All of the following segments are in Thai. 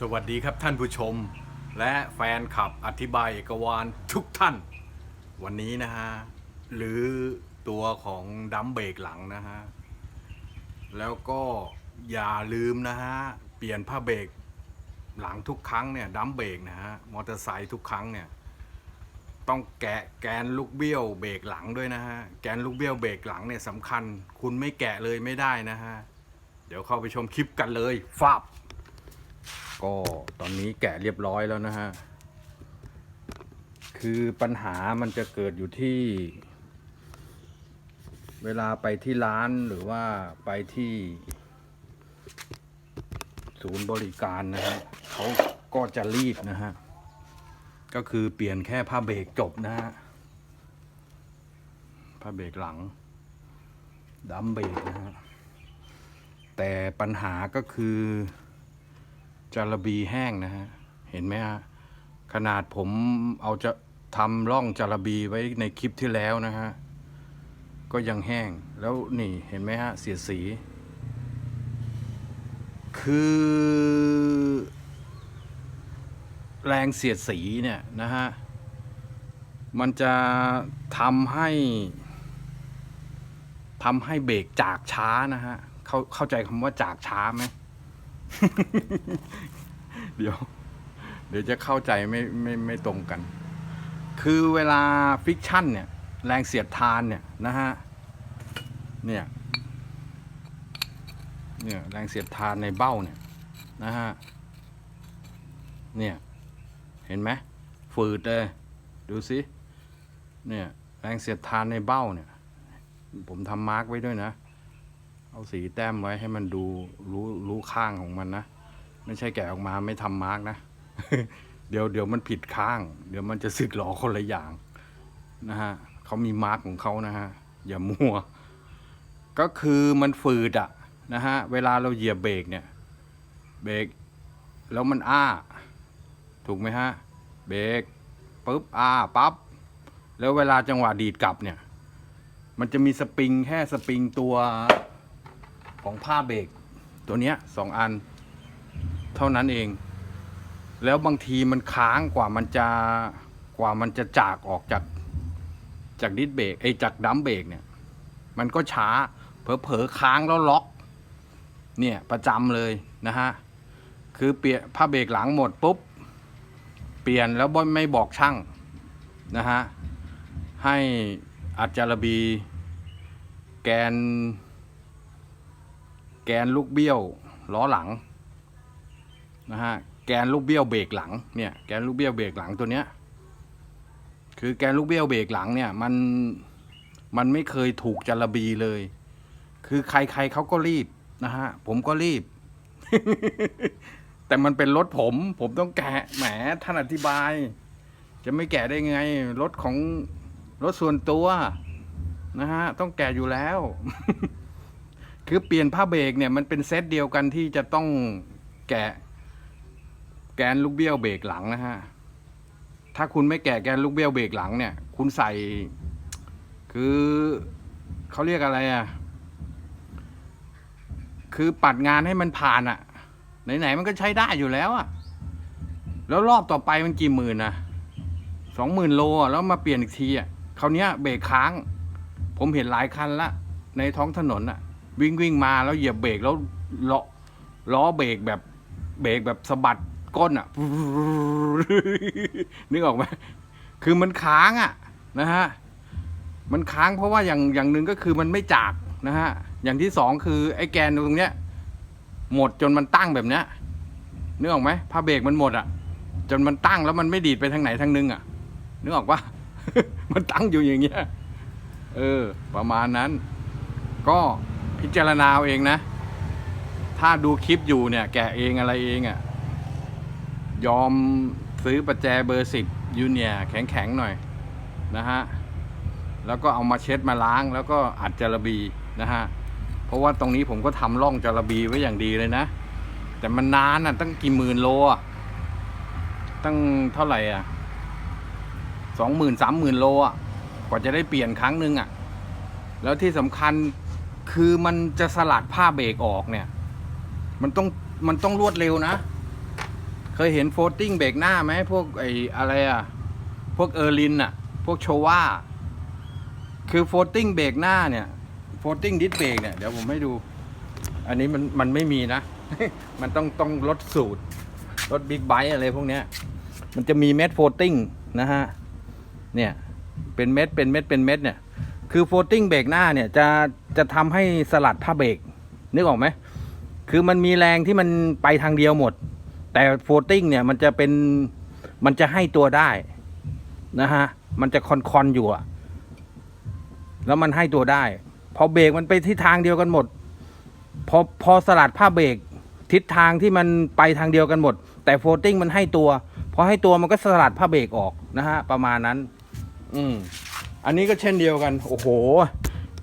สวัสดีครับท่านผู้ชม และแฟนคลับอธิบายเอกวานทุกท่าน วันนี้นะฮะ หรือตัวของดัมเบรกหลังนะฮะ แล้วก็อย่าลืมนะฮะ เปลี่ยนผ้าเบรกหลังทุกครั้งเนี่ยดัมเบรกนะฮะ มอเตอร์ไซค์ทุกครั้งเนี่ย ต้องแกะแกนลูกเบี้ยวเบรกหลังด้วยนะฮะ แกนลูกเบี้ยวเบรกหลังเนี่ยสำคัญ คุณไม่แกะเลยไม่ได้นะฮะ เดี๋ยวเข้าไปชมคลิปกันเลยฟาบ ก็ตอนนี้แกะเรียบร้อยแล้วนะฮะ คือปัญหามันจะเกิดอยู่ที่ เวลาไปที่ร้านหรือว่าไปที่ ศูนย์บริการนะฮะเขาก็จะรีบนะฮะ ก็คือเปลี่ยนแค่ผ้าเบรกจบนะฮะ ผ้าเบรกหลังดัมเบรกนะฮะ แต่ปัญหาก็คือ จาระบีแห้งนะฮะ เห็นไหมฮะ ขนาดผมเอาจะทำร่องจาระบีไว้ในคลิปที่แล้วนะฮะ ก็ยังแห้งแล้วนี่เห็นไหมฮะ เสียดสี คือ แรงเสียดสีเนี่ยนะฮะ มันจะทำให้ทำให้เบรกจากช้านะฮะ เข้าเข้าใจคำว่าจากช้าไหม เดี๋ยว เดี๋ยวจะเข้าใจไม่ไม่ไม่ตรงกัน คือเวลาฟิกชั่นเนี่ย แรงเสียดทานเนี่ยนะฮะ เนี่ย เนี่ยแรงเสียดทานในเบ้าเนี่ยนะฮะ เนี่ย เห็นไหมฝืดเลย ดูสิ เนี่ยแรงเสียดทานในเบ้าเนี่ย ผมทำมาร์กไว้ด้วยนะ เอาสีแต้มไว้ให้มันดูรู้รู้ข้างของมันนะ ไม่ใช่แกะออกมาไม่ทำมาร์กนะ เดี๋ยวเดี๋ยวมันผิดข้าง เดี๋ยวมันจะสึกหลอคนละอย่างนะฮะเขามีมาร์กของเขานะฮะ อย่ามัว ก็คือมันฝืดอะนะฮะ เวลาเราเหยียบเบรกเนี่ย เบรกแล้วมันอ้า ถูกไหมฮะ เบรกปุ๊บอ้าปั๊บแล้วเวลาจังหวะดีดกลับเนี่ย มันจะมีสปริงแค่สปริงตัว ของผ้าเบรกตัวเนี้ยสองอัน เท่านั้นเอง แล้วบางทีมันค้างกว่ามันจะกว่ามันจะจากออกจากจากดิสเบรกไอ้จากดัมเบรกเนี่ย มันก็ช้าเผลอๆค้างแล้วล็อก เนี่ยประจำเลยนะฮะ คือเปลี่ยนผ้าเบรกหลังหมดปุ๊บ เปลี่ยนแล้วไม่บอกช่างนะฮะ ให้อัจารบีแกน แกนลูกเบี้ยวล้อหลังนะฮะแกนลูกเบี้ยวเบรกหลังเนี่ยแกนลูกเบี้ยวเบรกหลังตัวเนี้ยคือแกนลูกเบี้ยวเบรกหลังเนี่ยมันมันไม่เคยถูกจารบีเลย คือใครๆเขาก็รีบนะฮะผมก็รีบ แต่มันเป็นรถผม ผมต้องแกะแหมท่านอธิบาย จะไม่แกะได้ไง รถของรถส่วนตัวนะฮะต้องแกะอยู่แล้ว คือเปลี่ยนผ้าเบรกเนี่ยมันเป็นเซตเดียวกันที่จะต้องแกะแกนลูกเบี้ยวเบรกหลังนะฮะ ถ้าคุณไม่แกะแกนลูกเบี้ยวเบรกหลังเนี่ย คุณใส่ คือเขาเรียกอะไรอะ คือปัดงานให้มันผ่านอะ ไหนๆมันก็ใช้ได้อยู่แล้วอะ แล้วรอบต่อไปมันกี่หมื่นนะสองหมื่นโลอะแล้วมาเปลี่ยนอีกทีอะคราวเนี้ยเบรกค้าง ผมเห็นหลายคันละ ในท้องถนนอะ วิ่งวิ่งมาแล้วเหยียบเบรกแล้วล้อล้อเบรกแบบเบรกแบบสะบัดก้นอะนึกออกไหมคือมันค้างอะนะฮะมันค้างเพราะว่าอย่างอย่างหนึ่งก็คือมันไม่จากนะฮะอย่างที่สองคือไอ้แกนตรงเนี้ย หมดจนมันตั้งแบบเนี้ยนึกออกไหมผ้าเบรกมันหมดอะ จนมันตั้งแล้วมันไม่ดีดไปทางไหนทางนึงอะนึกออกปะมันตั้งอยู่อย่างเงี้ยเออ ประมาณนั้น ก็ พิจารณาเอาเองนะ ถ้าดูคลิปอยู่เนี่ย แกะเองอะไรเองอะ่ะ ยอมซื้อประแจเบอร์สิบยูเนียแข็งๆหน่อยนะฮะ แล้วก็เอามาเช็ดมาล้างแล้วก็อัดจารบีนะฮะ เพราะว่าตรงนี้ผมก็ทำร่องจารบีไว้อย่างดีเลยนะ แต่มันนานอะตั้งกี่หมื่นโลอะตั้งเท่าไหร่อะสองหมื่นสามหมื่นโลอะกว่าจะได้เปลี่ยนครั้งหนึ่งอะ แล้วที่สำคัญ คือมันจะสลัดผ้าเบรกออกเนี่ย มันต้องมันต้องรวดเร็วนะ เคยเห็นโฟลติ้งเบรกหน้าไหมพวกไอ้อะไรอะพวกเออร์ลินอะพวกโชว่าคือโฟลติ้งเบรกหน้าเนี่ยโฟลติ้งดิสเบรกเนี่ยเดี๋ยวผมให้ดู อันนี้มันมันไม่มีนะ มันต้องต้องลดสูตรรถบิ๊กไบค์อะไรพวกเนี้ย มันจะมีเม็ดโฟลติ้งนะฮะ เนี่ย เป็นเม็ดเป็นเม็ดเป็นเม็ดเนี่ย คือโฟลติ้งเบรกหน้าเนี่ยจะ จะทำให้สลัดผ้าเบรกนึกออกไหมคือมันมีแรงที่มันไปทางเดียวหมด แต่โฟติ้งเนี่ยมันจะเป็นมันจะให้ตัวได้นะฮะมันจะคอนคอนอยู่อะแล้วมันให้ตัวได้ พอเบรกมันไปทิศทางเดียวกันหมด พอพอสลัดผ้าเบรกทิศทางที่มันไปทางเดียวกันหมด แต่โฟติ้งมันให้ตัวพอให้ตัวมันก็สลัดผ้าเบรกออกนะฮะประมาณนั้น อืมอันนี้ก็เช่นเดียวกัน โอ้โห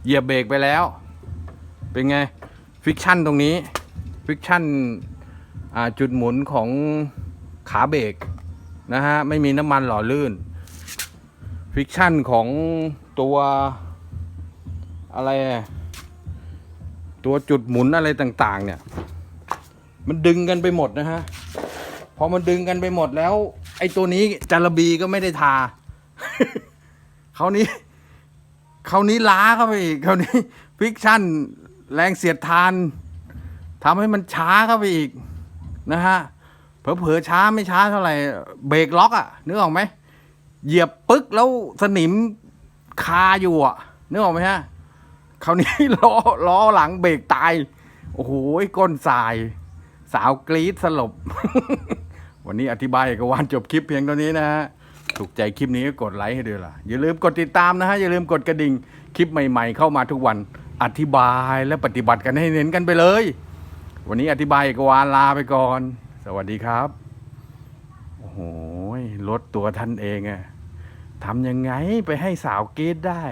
เหยียบเบรกไปแล้ว เป็นไง ฟิกชั่นตรงนี้ ฟิกชั่นจุดหมุนของขาเบรกนะฮะ ไม่มีน้ำมันหล่อลื่น ฟิกชั่นของตัวอะไร ตัวจุดหมุนอะไรต่างๆ เนี่ย มันดึงกันไปหมดนะฮะ พอมันดึงกันไปหมดแล้ว ไอ้ตัวนี้จาระบีก็ไม่ได้ทาเขานี้ เขาวนี้ล้าเข้าไปอีกเขาวนี้ฟิกชั่นแรงเสียดทานทำให้มันช้าเข้าไปอีกนะฮะเผลอๆช้าไม่ช้าเท่าไหร่เบรกล็อกอะนึกออกไหมเหยียบปึ๊กแล้วสนิมคาอยู่อะนึกออกไหมฮะคราวนี้ล้อล้อหลังเบรกตาย โอ้โหก้นสาย สาวกรี๊ดสลบ วันนี้อธิบายเอกวานจบคลิปเพียงเท่านี้นะฮะ ถูกใจคลิปนี้ก็กดไลค์ให้ด้วยล่ะ อย่าลืมกดติดตามนะฮะ อย่าลืมกดกระดิ่ง คลิปใหม่ๆ เข้ามาทุกวัน อธิบายและปฏิบัติกันให้เน้นกันไปเลย วันนี้อธิบายเอกวานลาไปก่อน สวัสดีครับ โอ้โหรถตัวท่านเองอะทำยังไงไปให้สาวกรีดได้